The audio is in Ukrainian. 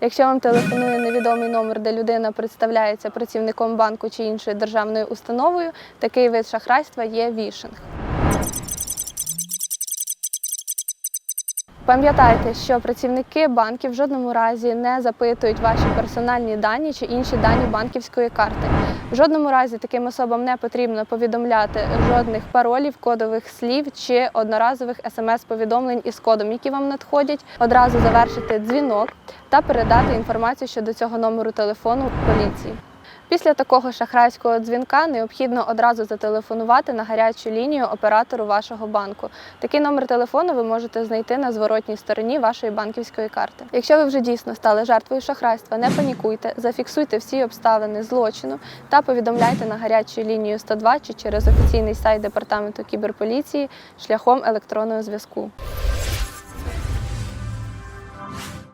Якщо вам телефонує невідомий номер, де людина представляється працівником банку чи іншою державною установою, такий вид шахрайства є вішинг. Пам'ятайте, що працівники банків в жодному разі не запитують ваші персональні дані чи інші дані банківської карти. В жодному разі таким особам не потрібно повідомляти жодних паролів, кодових слів чи одноразових смс-повідомлень із кодом, які вам надходять. Одразу завершити дзвінок та передати інформацію щодо цього номеру телефону поліції. Після такого шахрайського дзвінка необхідно одразу зателефонувати на гарячу лінію оператору вашого банку. Такий номер телефону ви можете знайти на зворотній стороні вашої банківської карти. Якщо ви вже дійсно стали жертвою шахрайства, не панікуйте, зафіксуйте всі обставини злочину та повідомляйте на гарячу лінію 102 чи через офіційний сайт департаменту кіберполіції шляхом електронного зв'язку.